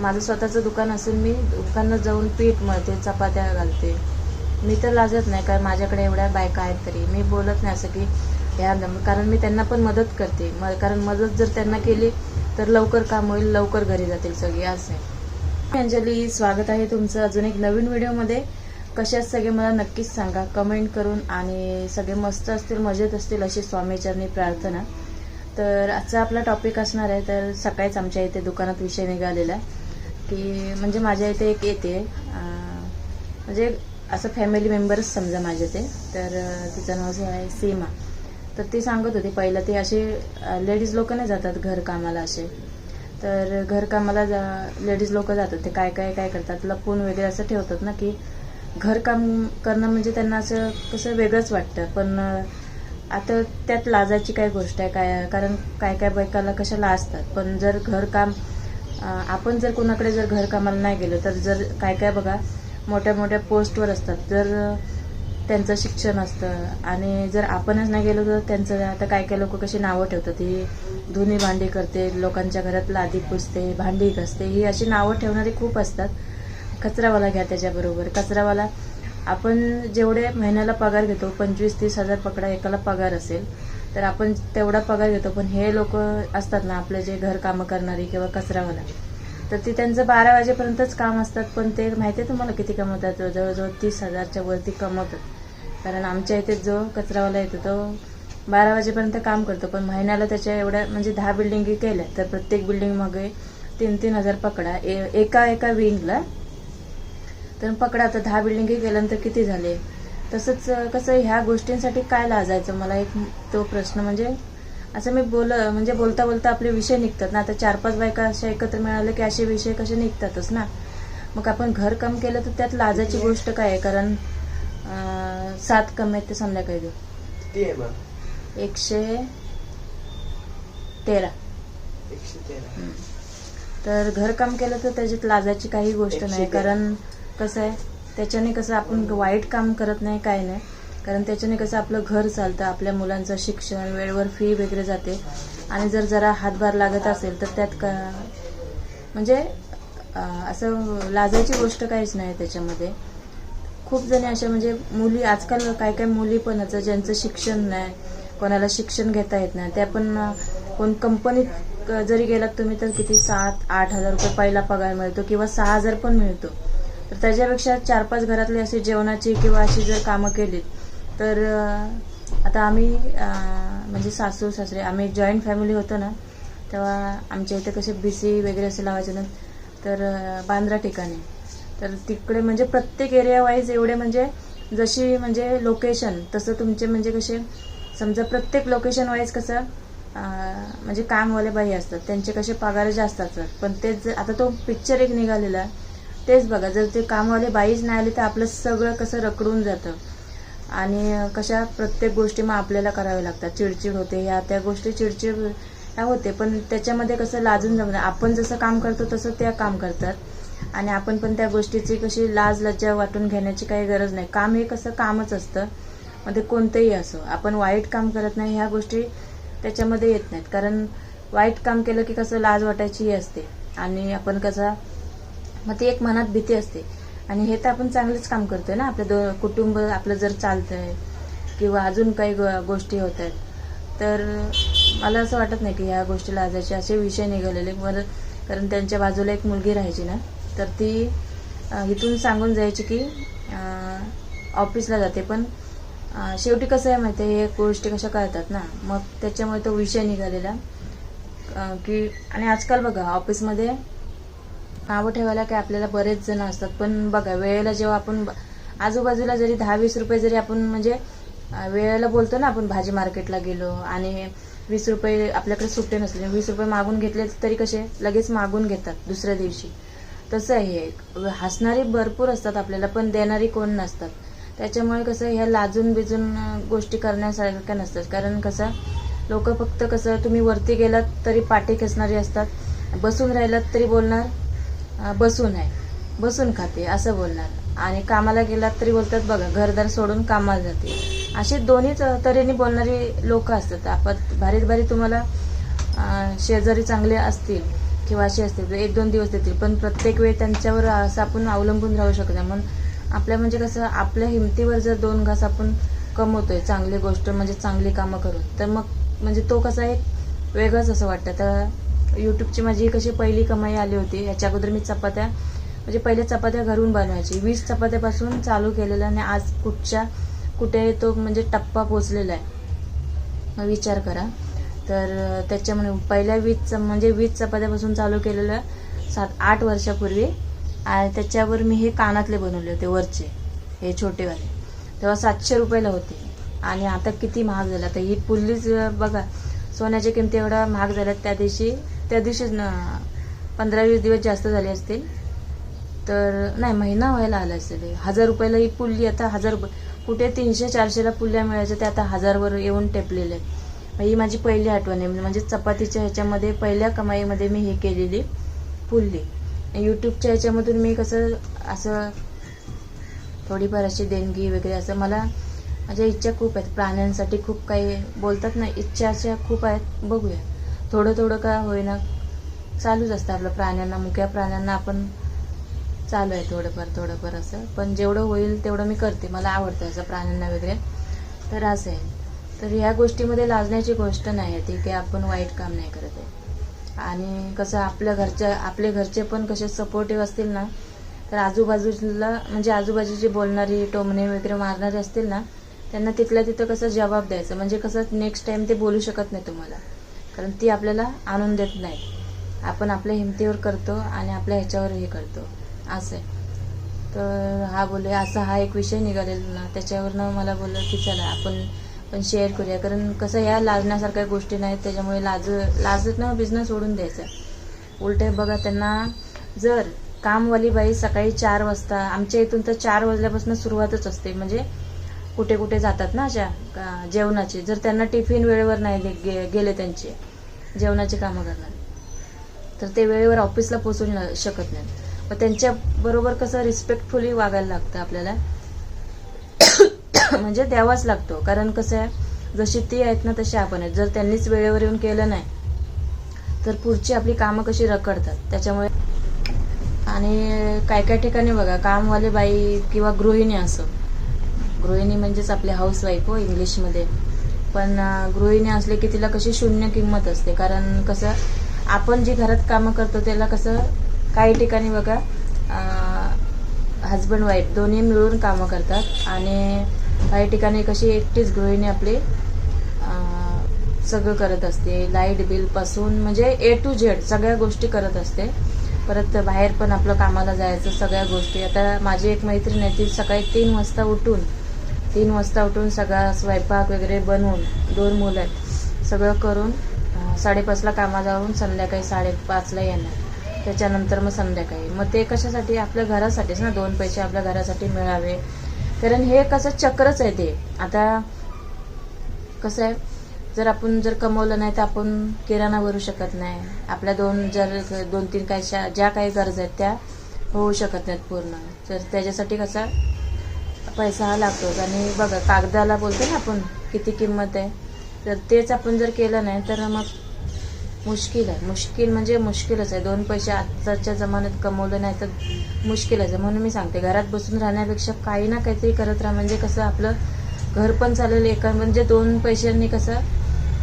माझं स्वतःचं दुकान असून मी दुकानात जाऊन पीठ मळते चपात्या घालते. मी तर लाजत नाही कारण माझ्याकडे एवढ्या बायका आहेत तरी. मी बोलत नाही असं की ह्या कारण मी त्यांना पण मदत करते. म कारण मदत जर त्यांना केली तर लवकर काम होईल लवकर घरी जातील सगळी असं आहे. अंजली स्वागत आहे तुमचं अजून एक नवीन व्हिडिओमध्ये. कशात सगळे मला नक्कीच सांगा. कमेंट करून आणि सगळे मस्त असतील मजेत असतील अशी स्वामीचरणी प्रार्थना. तर आजचा आपला टॉपिक असणार आहे तर सकाळीच आमच्या इथे दुकानात विषय निघालेला आहे. की म्हणजे माझ्या इथे एक येते. म्हणजे असं फॅमिली मेंबरच समजा माझे ते तर तिचं नाव जे आहे सीमा. तर ती सांगत होती पहिलं ते असे लेडीज लोक नाही जातात घरकामाला असे. तर घरकामाला जा लेडीज लोक जातात ते काय काय काय करतात लपून वगैरे असं ठेवतात ना की घरकाम करणं म्हणजे त्यांना असं कसं वेगळंच वाटतं. पण आता त्यात लाजायची काय गोष्ट आहे काय कारण काय काय बायकाला कशा लाजतात पण जर घरकाम आपण जर कोणाकडे जर घरकामाला नाही गेलो तर जर काय काय बघा मोठ्या मोठ्या पोस्टवर असतात. जर त्यांचं शिक्षण असतं आणि जर आपणच नाही गेलो तर त्यांचं आता काय काय लोक कशी नावं ठेवतात? ही धुनी भांडी करते लोकांच्या घरात लादी पुसते भांडी घसते ही अशी नावं ठेवणारी खूप असतात. कचरावाला घ्या त्याच्याबरोबर. कचरावाला आपण जेवढे महिन्याला पगार घेतो पंचवीस तीस हजार पकडा एकाला पगार असेल तर आपण तेवढा पगार घेतो पण हे लोक असतात ना आपले जे घर कामं करणारी किंवा कचरावाला तर ते त्यांचं बारा वाजेपर्यंतच काम असतात पण ते माहिती आहे तुम्हाला किती कमवतात? जवळजवळ तीस हजारच्या वरती कमवतात. कारण आमच्या इथे जो कचरावाला येतो तो बारा वाजेपर्यंत काम करतो पण महिन्याला त्याच्या एवढ्या म्हणजे दहा बिल्डिंगी केल्या तर प्रत्येक बिल्डिंगमध्ये तीन तीन हजार पकडा. ए- एका एका विंगला तर पकडा तर दहा बिल्डिंगी गेल्यानंतर किती झाले? तसंच कसं ह्या गोष्टींसाठी काय लाजायचं? मला एक तो प्रश्न म्हणजे असं मी बोल म्हणजे बोलता बोलता आपले विषय निघतात ना. आता चार पाच बायका अशा एकत्र मिळाले की असे विषय कसे निघतातच ना. मग आपण घर काम केलं तर त्यात लाजाची गोष्ट काय आहे? कारण सात कमी आहेत ते संध्याकाळी एकशे तेरा. तेरा. तर घरकाम केलं तर त्याच्यात लाजाची काही गोष्ट नाही. कारण कसं आहे? त्याच्याने कसं आपण वाईट काम करत नाही काय नाही. कारण त्याच्याने कसं आपलं घर चालतं आपल्या मुलांचं शिक्षण वेळेवर फी वगैरे जाते. आणि जर जरा हातभार लागत असेल तर त्यात का म्हणजे असं लाजायची गोष्ट काहीच नाही त्याच्यामध्ये. खूप जणी अशा म्हणजे मुली आजकाल काय काय मुली पण असं ज्यांचं शिक्षण नाही कोणाला शिक्षण घेता येत नाही त्या पण कोण कंपनीत जरी गेलात तुम्ही तर किती सात आठ हजार रुपये पहिला पगार मिळतो किंवा सहा हजार पण मिळतो. तर त्याच्यापेक्षा चार पाच घरातली अशी जेवणाची किंवा अशी जर कामं केलीत तर आता आम्ही म्हणजे सासू सासरे आम्ही जॉईंट फॅमिली होतो ना तेव्हा आमच्या इथे कसे भिसी वगैरे असे लावायचे ना तर बांद्रा ठिकाणी. तर तिकडे म्हणजे प्रत्येक एरिया वाईज एवढे म्हणजे जशी म्हणजे लोकेशन तसं तुमचे म्हणजे कसे समजा प्रत्येक लोकेशन वाईज कसं म्हणजे कामवाले बाई असतात त्यांचे कसे पगार जास्त असतात पण तेच जर- आता तो पिक्चर एक निघालेला तेच बघा जर ते कामवाले बाईच नाही आली तर आपलं सगळं कसं रखडून जातं. आणि कशा प्रत्येक गोष्टी मग आपल्याला कराव्या लागतात. चिडचिड होते ह्या त्या गोष्टी चिडचिड ह्या होते पण त्याच्यामध्ये कसं लाजून जमलं आपण जसं काम करतो तसं त्या काम करतात. आणि आपण पण त्या गोष्टीची कशी लाज लज्जा वाटून घेण्याची काही गरज नाही. काम हे कसं कामच असतं. मग ते कोणतंही असो आपण वाईट काम करत नाही ह्या गोष्टी त्याच्यामध्ये येत नाहीत. कारण वाईट काम केलं की कसं लाज वाटायची असते. आणि आपण कसं मग ती एक मनात भीती असते. आणि हे तर आपण चांगलंच काम करतोय ना आपलं दो कुटुंब आपलं जर चालतंय किंवा अजून काही गोष्टी होत आहेत तर मला असं वाटत नाही की ह्या गोष्टीला लाजायचे असे विषय निघालेले बरं कारण त्यांच्या बाजूला एक मुलगी राहायची ना तर ती इथून सांगून जायची की ऑफिसला जाते. पण शेवटी कसं आहे माहिती आहे हे गोष्टी कशा कळतात ना? मग त्याच्यामुळे तो विषय निघालेला. की आणि आजकाल बघा ऑफिसमध्ये नावं ठेवायला काय आपल्याला बरेच जण असतात. पण बघा वेळेला जेव्हा आपण आजूबाजूला जरी दहा वीस रुपये जरी आपण म्हणजे वेळेला बोलतो ना आपण भाजी मार्केटला गेलो आणि वीस रुपये आपल्याकडे सुट्टे नसले वीस रुपये मागून घेतले तरी कसे लगेच मागून घेतात दुसऱ्या दिवशी. तसं आहे हे. हसणारी भरपूर असतात आपल्याला पण देणारी कोण नसतात. त्याच्यामुळे कसं ह्या लाजून बिजून गोष्टी करण्यासारख्या नसतात. कारण कसं लोक फक्त कसं तुम्ही वरती गेलात तरी पाठी खेचणारी असतात. बसून राहिलात तरी बोलणार बसून आहे. बसून खाते असं बोलणार. आणि कामाला गेलात तरी बोलतात बघा घरदार सोडून कामाला जाते. असे दोन्ही तऱ्हेने बोलणारी लोक असतात. आपण भारीत भारी तुम्हाला शेजारी चांगले असतील किंवा असे असतील तर एक दोन दिवस देतील. पण प्रत्येक वेळ त्यांच्यावर असं आपण अवलंबून राहू शकत नाही. म्हणून आपल्या म्हणजे कसं आपल्या हिमतीवर जर दोन घास आपण कमवतोय चांगली गोष्ट म्हणजे चांगली कामं करून तर मग म्हणजे तो कसा एक वेगळंच असं वाटतं. तर यूट्यूबची माझी कशी पहिली कमाई आली होती. याच्या अगोदर मी चपात्या म्हणजे पहिले चपात्या घरून बनवायची. वीस चपात्यापासून चालू केलेलं आणि आज कुठच्या कुठे तो म्हणजे टप्पा पोचलेला आहे. विचार करा. तर त्याच्यामुळे पहिल्या वीस च- म्हणजे वीस चपात्यापासून चालू केलेलं सात आठ वर्षापूर्वी. आणि त्याच्यावर मी हे कानातले बनवले होते वरचे. हे छोटेवाले. तेव्हा सातशे रुपयाला होते. आणि आता किती महाग झाला. तर ही पुल्लीच बघा सोन्याच्या किमती एवढा महाग झाल्यात त्या दिवशी. त्या दिवशीच ना पंधरा वीस दिवस जास्त झाले असतील. तर नाही महिना व्हायला आला असेल हजार रुपयाला ही पुल्ली आता हजार रुपये कुठे तीनशे चारशेला पुल्ल्या मिळायच्या त्या आता हजारवर येऊन टेपलेले आहे मग ही माझी पहिली आठवण आहे. म्हणजे चपातीच्या ह्याच्यामध्ये पहिल्या कमाईमध्ये मी हे केलेली पुल्ली. यूट्यूबच्या ह्याच्यामधून मी कसं असं थोडीफार अशी देणगी वगैरे असं मला माझ्या इच्छा खूप आहेत. प्राण्यांसाठी खूप काही बोलतात ना इच्छा अशा खूप आहेत. बघूया. थोडं थोडं का होईना चालूच असतं आपलं प्राण्यांना मुक्या प्राण्यांना आपण चालू आहे थोडंफार थोडंफार असं. पण जेवढं होईल तेवढं मी करते. मला आवडतं असं प्राण्यांना वगैरे. तर असं आहे. तर ह्या गोष्टीमध्ये लाजण्याची गोष्ट नाही आहे. ती की आपण वाईट काम नाही करत आहे. आणि कसं आपल्या घरच्या आपले घरचे पण कसे सपोर्टिव्ह असतील ना तर आजूबाजूला म्हणजे आजूबाजूची बोलणारी टोमणे वगैरे मारणारे असतील ना त्यांना तिथल्या तिथं कसं जबाब द्यायचं? म्हणजे कसं नेक्स्ट टाइम ते बोलू शकत नाही तुम्हाला. कारण ती आपल्याला आणून देत नाही. आपण आपल्या हिमतीवर करतो आणि आपल्या ह्याच्यावर हे करतो. असं आहे. तर हा बोलले असा हा एक विषय निघालेला ना त्याच्यावरनं मला बोललं की चला आपण पण शेअर करूया. कारण कसं ह्या लाजण्यासारख्या गोष्टी नाहीत त्याच्यामुळे लाज लाजतनं बिझनेस सोडून द्यायचा. उलट बघा त्यांना जर कामवाली बाई सकाळी चार वाजता आमच्या इथून तर चार वाजल्यापासून सुरुवातच असते. म्हणजे कुठे कुठे जातात ना अशा का- जेवणाचे. जर त्यांना टिफिन वेळेवर नाही गे- गेले त्यांचे जेवणाचे कामं करणार. तर ते वेळेवर ऑफिसला पोचू न- शकत नाहीत. मग त्यांच्या बरोबर कसं रिस्पेक्टफुली वागायला लागतं आपल्याला? म्हणजे द्यावाच लागतो. कारण कसं आहे जशी ती आहेत ना तशी आपण आहेत. जर त्यांनीच वेळेवर येऊन केलं नाही तर पुढची आपली कामं कशी रखडतात? त्याच्यामुळे आणि काय काय ठिकाणी बघा कामवाले बाई किंवा गृहिणी असं गृहिणी म्हणजेच आपली हाऊस वाईफ हो इंग्लिशमध्ये पण गृहिणी असले की तिला कशी शून्य किंमत असते? कारण कसं आपण जी घरात कामं करतो त्याला कसं काही ठिकाणी बघा हजबंड वाईफ दोन्ही मिळून कामं करतात. आणि काही ठिकाणी कशी एकटीच गृहिणी आपली सगळं करत असते. लाइट बिलपासून म्हणजे ए टू झेड सगळ्या गोष्टी करत असते. परत बाहेर पण आपलं कामाला जायचं सगळ्या गोष्टी. आता माझी एक मैत्रीण आहे ती सकाळी तीन वाजता उठून तीन वाजता उठून सगळा स्वयंपाक वगैरे बनवून दोन मुलं आहेत. सगळं करून साडेपाचला कामा जाऊन संध्याकाळी साडेपाचला येणार. त्याच्यानंतर मग संध्याकाळी. मग ते कशासाठी? आपल्या घरासाठीच ना दोन पैसे आपल्या घरासाठी मिळावे. कारण हे कसं चक्रच आहे ते. आता कसं आहे जर आपण जर कमवलं नाही तर आपण किराणा भरू शकत नाही. आपल्या दोन जर दोन तीन काही शा- ज्या काही गरज आहेत त्या होऊ शकत नाहीत पूर्ण. तर त्याच्यासाठी कसा पैसा हा लागतोच. आणि बघा कागदाला बोलतो ना आपण किती किंमत आहे. तर तेच आपण जर केलं नाही तर मग मुश्किल आहे. मुश्किल म्हणजे मुश्किलच आहे. दोन पैसे आत्ताच्या जमान्यात कमवलं नाही तर मुश्किलच आहे. म्हणून मी सांगते घरात बसून राहण्यापेक्षा काही ना काहीतरी करत राहा. म्हणजे कसं आपलं घर पण चालेल एका म्हणजे दोन पैशांनी कसं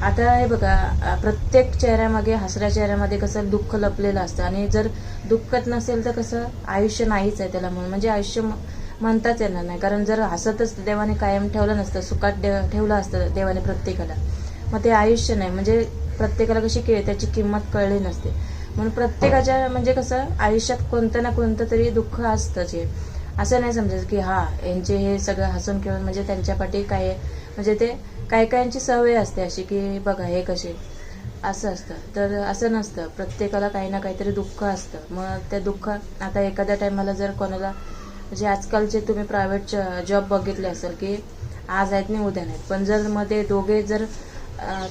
आता हे बघा प्रत्येक चेहऱ्यामागे हसऱ्या चेहऱ्यामध्ये कसं दुःख लपलेलं असतं. आणि जर दुःखच नसेल तर कसं आयुष्य नाहीच आहे त्याला म्हणून. म्हणजे आयुष्य म्हणताच येणार नाही. कारण जर हसतच देवाने कायम ठेवलं नसतं सुखात दे ठेवलं असतं देवाने प्रत्येकाला मग ते आयुष्य नाही. म्हणजे प्रत्येकाला कशी के त्याची किंमत कळली नसते. म्हणून प्रत्येकाच्या म्हणजे कसं आयुष्यात कोणतं ना कोणतं तरी दुःख असतंच हे. असं नाही समजायचं की हा यांचे हे सगळं हसून खेळून म्हणजे त्यांच्या पाठी काय म्हणजे ते काही काहींची सवय असते अशी की बघा हे कसे? असं असतं. तर असं नसतं. प्रत्येकाला काही ना काहीतरी दुःख असतं. मग त्या दुःख आता एखाद्या टायमाला जर कोणाला म्हणजे आजकालचे तुम्ही प्रायव्हेट जॉब बघितले असेल की आज आहेत नाही उद्या नाहीत. पण जर मध्ये दोघे जर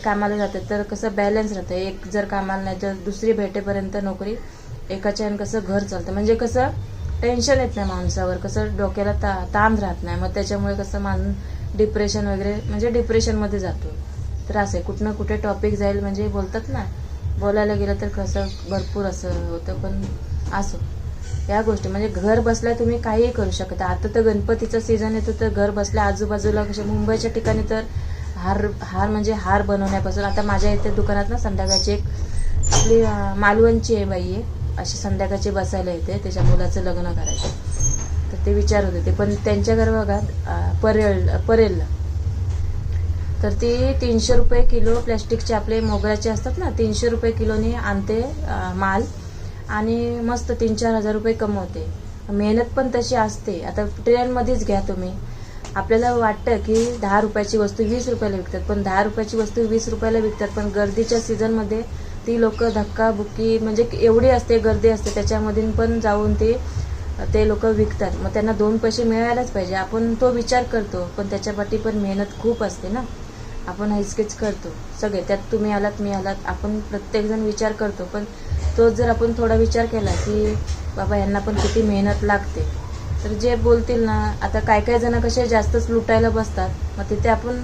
कामाला जातात तर कसं बॅलन्स राहतं. एक जर कामाला नाही तर दुसरी भेटेपर्यंत नोकरी एकाच्या कसं घर चालतं. म्हणजे कसं टेन्शन येत नाही माणसावर. कसं डोक्याला ता ताण राहत नाही. मग त्याच्यामुळे कसं माणूस डिप्रेशन वगैरे म्हणजे डिप्रेशनमध्ये जातो. तर असं आहे. कुठं कुठे टॉपिक जाईल म्हणजे बोलतात ना. बोलायला गेलं तर कसं भरपूर असं होतं पण असो. या गोष्टी. म्हणजे घर बसल्या तुम्ही काहीही करू शकता. आता तर गणपतीचं सीझन येतो तर घर बसल्या आजूबाजूला कसे मुंबईच्या ठिकाणी तर हार हार म्हणजे हार बनवण्यापासून. आता माझ्या इथे दुकानात ना संध्याकाळची एक आपली मालवणची आहे बाई आहे अशी संध्याकाळची बसायला येते त्याच्या मुलाचं लग्न करायचं. तर ते विचारत होते. पण त्यांच्या घर भागात अं, परेल परेलला तर ती तीनशे रुपये किलो प्लॅस्टिकचे आपले मोगऱ्याचे असतात ना तीनशे रुपये किलोनी आणते माल. आणि मस्त तीन चार हजार रुपये कमवते. मेहनत पण तशी असते. आता ट्रेनमध्येच घ्या तुम्ही. आपल्याला वाटतं की दहा रुपयाची वस्तू वीस रुपयाला विकतात पण दहा रुपयाची वस्तू वीस रुपयाला विकतात पण गर्दीच्या सीझनमध्ये ती लोक धक्काबुक्की म्हणजे एवढी असते गर्दी असते त्याच्यामधून पण जाऊन ते ते लोक विकतात. मग त्यांना दोन पैसे मिळायलाच पाहिजे. आपण तो विचार करतो पण त्याच्यापाठी पण मेहनत खूप असते ना. आपण हिचकेच करतो. सगळे त्यात तुम्ही आलात मी आलात आपण प्रत्येकजण विचार करतो. पण तोच जर आपण थोडा विचार केला की बाबा यांना पण किती मेहनत लागते तर जे बोलतील ना आता काय काय जण कसे जास्तच लुटायला बसतात मग तिथे आपण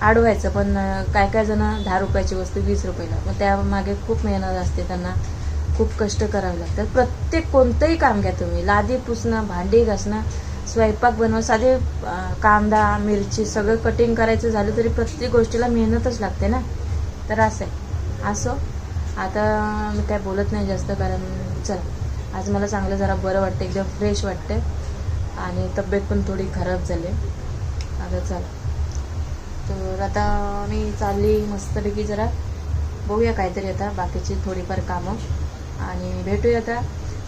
आडवायचं. पण काय काय जण दहा रुपयाची वस्तू वीस रुपयाला मग त्यामागे खूप मेहनत असते त्यांना खूप कष्ट करावे लागतात. प्रत्येक कोणतंही काम घ्या तुम्ही. लादी पुसणं भांडी घासणं स्वयंपाक बनवणं साधे कांदा मिरची सगळं कटिंग करायचं झालं तरी प्रत्येक गोष्टीला मेहनतच लागते ना? तर असं आहे. असो? आता मी काय बोलत नाही जास्त कारण चला आज मला चांगलं जरा बरं वाटतं एकदम फ्रेश वाटते आणि तब्येत पण थोडी खराब झाली आता चला. तर आता मी चालली मस्तपैकी जरा. बघूया काहीतरी आता बाकीची थोडीफार कामं. आणि भेटूया आता.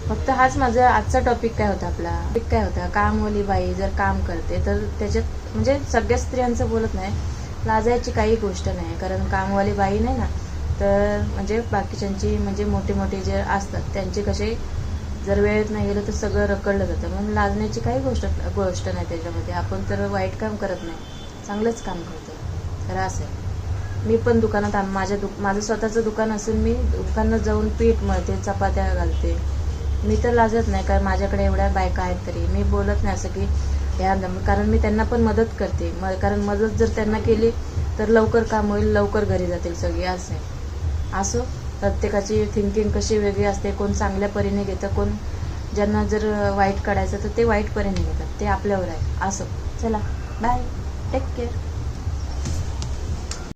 फक्त हाच माझा आजचा टॉपिक काय होता आपला? टॉपिक काय होता? कामवाली बाई जर काम करते तर त्याच्यात म्हणजे सगळ्या स्त्रियांचं बोलत नाही. लाजायची काही गोष्ट नाही कारण कामवाली बाई नाही ना. तर म्हणजे बाकीच्यांची म्हणजे मोठे मोठे जे असतात त्यांचे कसे जर वेळेत नाही गेलं तर सगळं रखडलं जातं. म्हणून लाजण्याची काही गोष्ट गोष्ट नाही त्याच्यामध्ये. आपण तर वाईट काम करत नाही. चांगलंच काम करतो. तर असं आहे. मी पण दुकानात माझ्या दु माझं स्वतःचं दुकान असून मी दुकानात जाऊन पीठ मळते चपात्या घालते. मी तर लाजत नाही कारण माझ्याकडे एवढ्या बायका आहेत तरी. मी बोलत नाही असं की ह्या कारण मी त्यांना पण मदत करते. म कारण मदत जर त्यांना केली तर लवकर काम होईल लवकर घरी जातील सगळी. असं आहे. असो प्रत्येकाची थिंकिंग कशी वेगळी असते कोण चांगल्या परीने घेतं कोण ज्यांना जर वाईट काढायचं तर ते वाईट परीने घेतात ते आपल्यावर आहे असो. चला बाय टेक केअर